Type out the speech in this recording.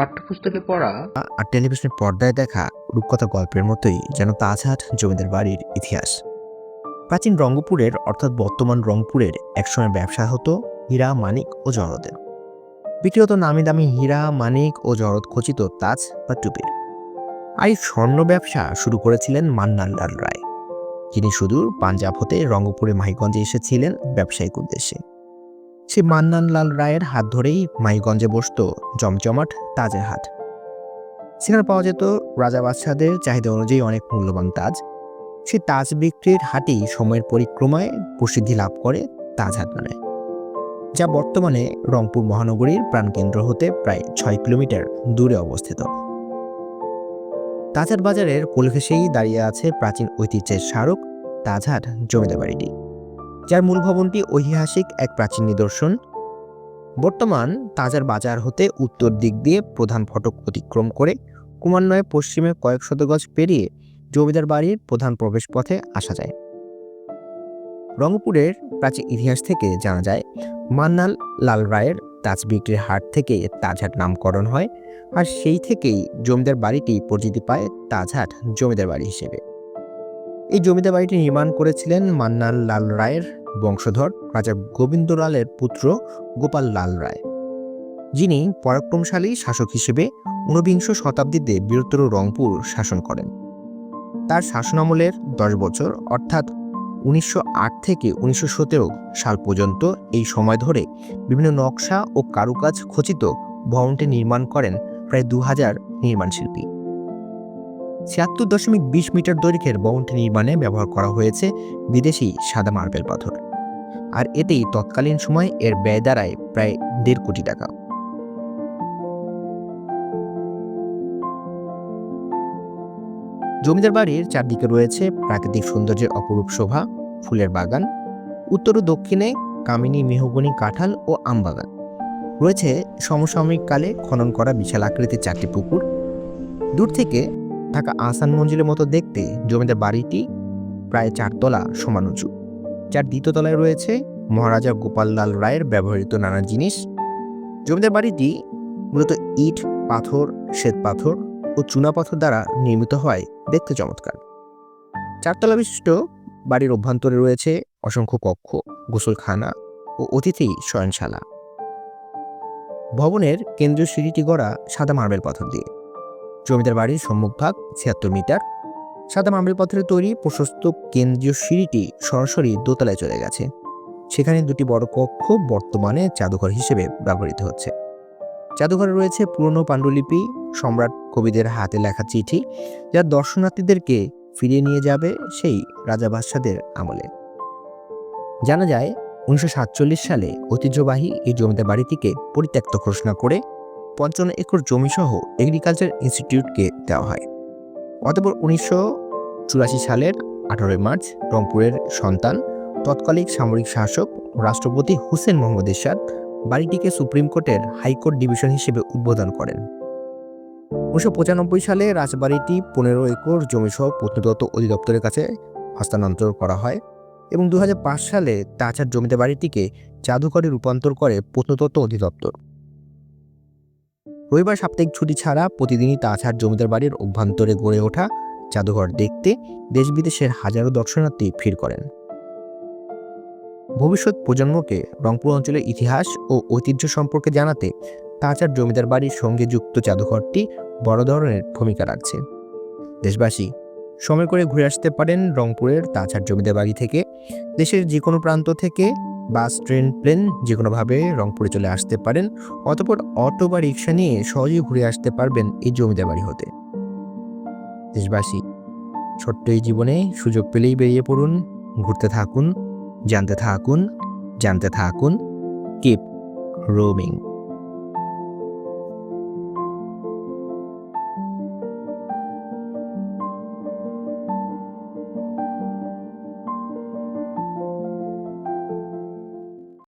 পাঠ্যপুস্তকে পড়া? আর টেলিভিশনের পর্দায় দেখা রূপকথা গল্পের মতোই যেন তাজহাট জমিদার বাড়ির ইতিহাস। প্রাচীন রঙ্গপুরের অর্থাৎ বর্তমান রংপুরের, একসময় ব্যবসা হতো হীরা, মানিক ও জহরদের বিক্রি হতো নামি দামি হীরা, মানিক ও জহরদ খচিত তাজ বা টুপির। আর এই স্বর্ণ ব্যবসা শুরু করেছিলেন মান্নান লাল রায়। যিনি সুদূর পাঞ্জাব হতে রঙ্গপুরে মাহিগঞ্জে এসেছিলেন ব্যবসায়িক উদ্দেশ্যে। সে মান্নান লাল রায়ের হাত ধরেই মাইগঞ্জে বসত জমজমাট তাজের হাট। সেখানে পাওয়া যেত রাজা বাদশাদের চাহিদা অনুযায়ী অনেক মূল্যবান তাজ। সে তাজ বিক্রির হাটই সময়ের পরিক্রমায় প্রসিদ্ধি লাভ করে তাজ হাট নামে, যা বর্তমানে রংপুর মহানগরীর প্রাণকেন্দ্র হতে প্রায় ছয় কিলোমিটার দূরে অবস্থিত। তাজহাট বাজারের কোলঘেসেই দাঁড়িয়ে আছে প্রাচীন ঐতিহ্যের স্মারক তাজহাট জমিদার বাড়িটি। যার মূল ভবনটি ঐতিহাসিক এক প্রাচীন নিদর্শন। বর্তমান তাজার বাজার হতে উত্তর দিক দিয়ে প্রধান ফটক অতিক্রম করে ক্রমান্বয়ে পশ্চিমে কয়েক শত গজ পেরিয়ে জমিদার বাড়ির প্রধান প্রবেশপথে আসা যায়। রংপুরের প্রাচীন ইতিহাস থেকে জানা যায়, মান্নাল লাল রায়ের তাজ বিক্রির হাট থেকে তাজহাট নামকরণ হয় আর সেই থেকেই জমিদার বাড়িটি পরিচিতি পায় তাজহাট জমিদার বাড়ি হিসেবে। এই জমিদার বাড়িটি নির্মাণ করেছিলেন মান্নাল লাল রায়ের বংশধর রাজা গোবিন্দ লালের পুত্র গোপাল লাল রায়। যিনি পরাক্রমশালী শাসক হিসেবে ঊনবিংশ শতাব্দীতে বৃহত্তর রংপুর শাসন করেন। তার শাসনামলের দশ বছর, অর্থাৎ উনিশশো আট থেকে উনিশশো সতেরো সাল পর্যন্ত এই সময় ধরে বিভিন্ন নকশা ও কারুকাজ খচিত ভবনটি নির্মাণ করেন প্রায় দু হাজার নির্মাণ শিল্পী ছিয়াত্তর দশমিক বিশ মিটার দৈর্ঘ্যের ভবনটি নির্মাণে ব্যবহার করা হয়েছে বিদেশি সাদা মার্বেল পাথর। আর এতেই তৎকালীন সময় এর ব্যয় দাঁড়ায় প্রায় দেড় কোটি টাকা। জমিদার বাড়ির চারদিকে রয়েছে প্রাকৃতিক সৌন্দর্যের অপরূপ শোভা, ফুলের বাগান, উত্তর ও দক্ষিণে কামিনী মেহগনি কাঁঠাল ও আম বাগান রয়েছে সমসাময়িক কালে খনন করা বিশাল আকৃতির চারটি পুকুর। দূর থেকে থাকা আসান মঞ্জিলের মতো দেখতে জমিদার বাড়িটি প্রায় চারতলা সমান উঁচু। যার দ্বিতীয় তলায় রয়েছে মহারাজা গোপাল লাল রায়ের ব্যবহৃত নানা জিনিস। জমিদার বাড়িটি মূলত ইট, পাথর, শ্বেত পাথর ও চুনা পাথর দ্বারা নির্মিত হয় দেখতে চমৎকার। চারতলা বিশিষ্ট বাড়ির অভ্যন্তরে রয়েছে অসংখ্য কক্ষ, গোসলখানা ও অতিথি শয়নশালা। ভবনের কেন্দ্রীয় সিঁড়িটি গড়া সাদা মার্বেল পাথর দিয়ে। জমিদার বাড়ির সম্মুখভাগ ছিয়াত্তর মিটার। সাদা পাথরের তৈরি প্রশস্ত কেন্দ্রীয় সিঁড়িটি সরাসরি দোতলায় চলে গেছে। সেখানে দুটি বড় কক্ষ বর্তমানে জাদুঘর হিসেবে ব্যবহৃত হচ্ছে। জাদুঘরে রয়েছে পুরনো পাণ্ডুলিপি, সম্রাট কবিদের হাতে লেখা চিঠি, যা দর্শনার্থীদেরকে ফিরিয়ে নিয়ে যাবে সেই রাজা বাদশাদের আমলে। জানা যায়, উনিশশো সাতচল্লিশ সালে ঐতিহ্যবাহী এই জমিদার বাড়িটিকে পরিত্যক্ত ঘোষণা করে পঞ্চান্ন একর জমিসহ এগ্রিকালচার ইনস্টিটিউটকে দেওয়া হয়। অতপর উনিশশো চুরাশি সালের আঠারোই মার্চ রংপুরের সন্তান, তৎকালীন সামরিক শাসক রাষ্ট্রপতি হুসেন মোহাম্মদ এরশাদ বাড়িটিকে সুপ্রিম কোর্টের হাইকোর্ট ডিভিশন হিসেবে উদ্বোধন করেন। উনিশশো পঁচানব্বই সালে রাজবাড়িটি পনেরো একর জমিসহ প্রত্নতত্ত্ব অধিদপ্তরের কাছে হস্তান্তর করা হয় এবং দু হাজার পাঁচ সালে তাছাড় জমিতে বাড়িটিকে জাদুঘরে রূপান্তর করে প্রত্নতত্ত্ব অধিদপ্তর। রবিবার সাপ্তাহিক ছুটি ছাড়া প্রতিদিনই তাছাড় জমিদার বাড়ির অভ্যন্তরে গড়ে ওঠা জাদুঘর দেখতে দেশ বিদেশের হাজারো দর্শনার্থী ভিড় করেন। ভবিষ্যৎ প্রজন্মকে রংপুর অঞ্চলের ইতিহাস ও ঐতিহ্য সম্পর্কে জানাতে তাছাড় জমিদার বাড়ির সঙ্গে যুক্ত জাদুঘরটি বড় ধরনের ভূমিকা রাখছে। দেশবাসী, সময় করে ঘুরে আসতে পারেন রংপুরের তাছাড় জমিদার বাড়ি থেকে। দেশের যে কোনো প্রান্ত থেকে বাস ট্রেন প্লেন যে কোনোভাবে রংপুরে চলে আসতে পারেন অতপর অটো বা রিক্সা নিয়ে সহজেই ঘুরে আসতে পারবেন এই জমিদার বাড়ি হতে। দেশবাসী, ছোট্ট এই জীবনে সুযোগ পেলেই বেরিয়ে পড়ুন, ঘুরতে থাকুন, জানতে থাকুন জানতে থাকুন। Keep roaming